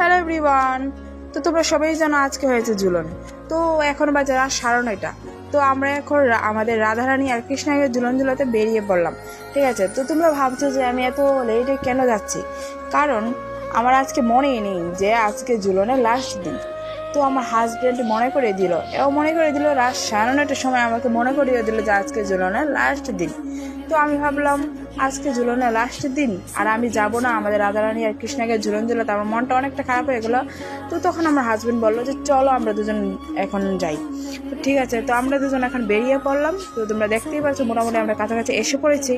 Hello everyone. তো তোমরা সবাই জানো আজকে হয়েছে জুলন তো এখন বাজার রাত সাড়ে নয়টা। তো আমরা এখন আমাদের রাধারানী আর কৃষ্ণাকে ঝুলন ঝুলাতে বেরিয়ে পড়লাম। ঠিক আছে? তো তোমরা ভাবছ যে আমি এত লেটে কেন যাচ্ছি? কারণ আমার আজকে মনেই নেই যে আজকে ঝুলনের লাস্ট দিন। তো আমার হাজব্যান্ড মনে করে দিল। এও মনে করে দিল রাত সাড়ে নয়টার সময় আমাকে মনে করিয়ে দিল যে আজকে ঝুলনের লাস্ট দিন। তো আমি ভাবলাম, আজকে ঝুলনের লাস্ট দিন, আর আমি যাব না, আমাদের রাধারানী আর কৃষ্ণাকে ঝুলন ঝুলাতে আমার মনটা অনেকটা খারাপ হয়ে গেলো। তো তখন আমার হাজব্যান্ড বলল যে, চলো, আমরা দুজন এখন যাই। তো ঠিক আছে, তো আমরা দুজন এখন বেরিয়ে পড়লাম। তো তোমরা দেখতেই পাচ্ছ, মোটামুটি আমরা কাছাকাছি এসে পড়েছি।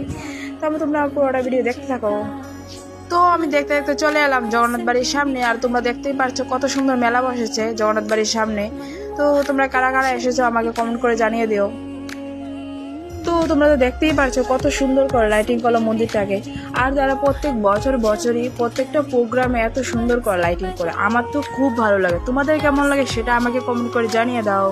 তবে তোমরা পুরোটা ভিডিও দেখতে থাকো। তো আমি দেখতে দেখতে চলে এলাম জগন্নাথ বাড়ির সামনে, আর তোমরা দেখতেই পারছ কত সুন্দর মেলা বসেছে জগন্নাথ বাড়ির সামনে। তো তোমরা কারা কারা এসেছ আমাকে কমেন্ট করে জানিয়ে দিও। তো তোমরা তো দেখতেই পারছ কত সুন্দর করে লাইটিং করল মন্দিরটাকে। আর যারা প্রত্যেক বছর বছরই প্রত্যেকটা প্রোগ্রামে এত সুন্দর করে লাইটিং করে, আমার তো খুব ভালো লাগে। তোমাদের কেমন লাগে সেটা আমাকে কমেন্ট করে জানিয়ে দাও।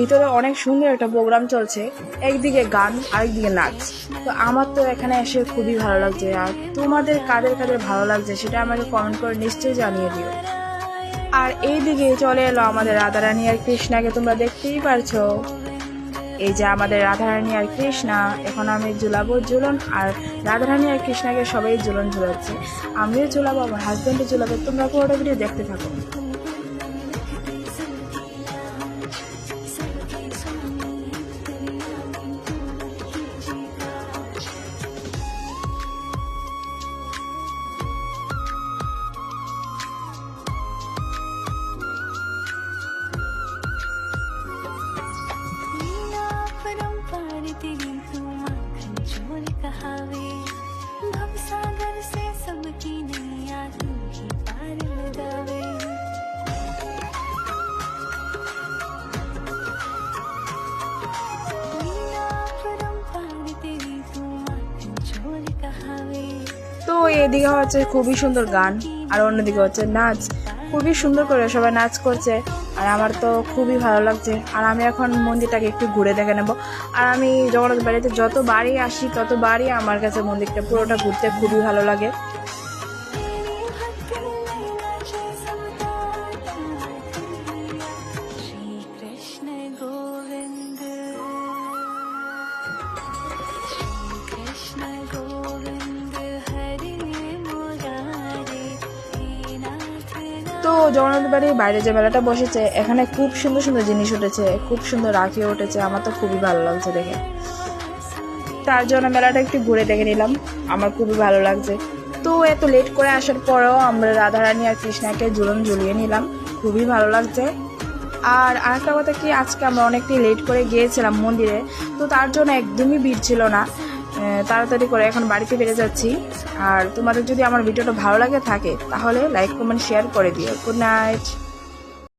ভিতরে অনেক সুন্দর একটা প্রোগ্রাম চলছে। একদিকে গান, আরেকদিকে নাচ। তো আমার তো এখানে এসে খুবই ভালো লাগছে। আর তোমাদের কাদের কাদের ভালো লাগছে সেটা আমাকে কমেন্ট করে নিশ্চয়ই জানিয়ে দিও। আর এই দিকে চলে এলো আমাদের রাধারানী আর কৃষ্ণাকে তোমরা দেখতেই পারছ। এই যে আমাদের রাধারানী আর কৃষ্ণা, এখন আমি ঝুলাবো ঝুলন আর রাধারানী আর কৃষ্ণাকে সবাই ঝুলন ঝুলাচ্ছে। আমিও ঝুলাবো, আমার হাজব্যান্ডও ঝুলাবে। তোমরা পুরোটা ভিডিও দেখতে থাকো। এদিকে হচ্ছে খুবই সুন্দর গান, আর অন্যদিকে হচ্ছে নাচ। খুবই সুন্দর করে সবাই নাচ করছে, আর আমার তো খুবই ভালো লাগছে। আর আমি এখন মন্দিরটাকে একটু ঘুরে দেখে নেব। আর আমি জগন্নাথ বাড়িতে যত বাড়ি আসি তত বাড়ি আমার কাছে মন্দিরটা পুরোটা ঘুরতে খুবই ভালো লাগে। তো জগন্নাথ বাড়ির বাইরে যে মেলাটা বসেছে, এখানে খুব সুন্দর সুন্দর জিনিস উঠেছে, খুব সুন্দর রাখিও উঠেছে, আমার তো খুবই ভালো লাগছে দেখে। তার জন্য মেলাটা একটু ঘুরে দেখে নিলাম, আমার খুবই ভালো লাগছে। তো এত লেট করে আসার পরেও আমরা রাধারানী আর কৃষ্ণাকে ঝুলন ঝুলিয়ে নিলাম, খুবই ভালো লাগছে। আর আরেকটা কথা কি, আজকে আমরা অনেকটাই লেট করে গিয়েছিলাম মন্দিরে, তো তার জন্য একদমই ভিড় ছিল না। তাড়াতাড়ি করে এখন বাড়িতে বেড়ে যাচ্ছি। আর তোমাদের যদি আমার ভিডিওটা ভালো লাগে থাকে, তাহলে লাইক কমেন্ট শেয়ার করে দিও। Good night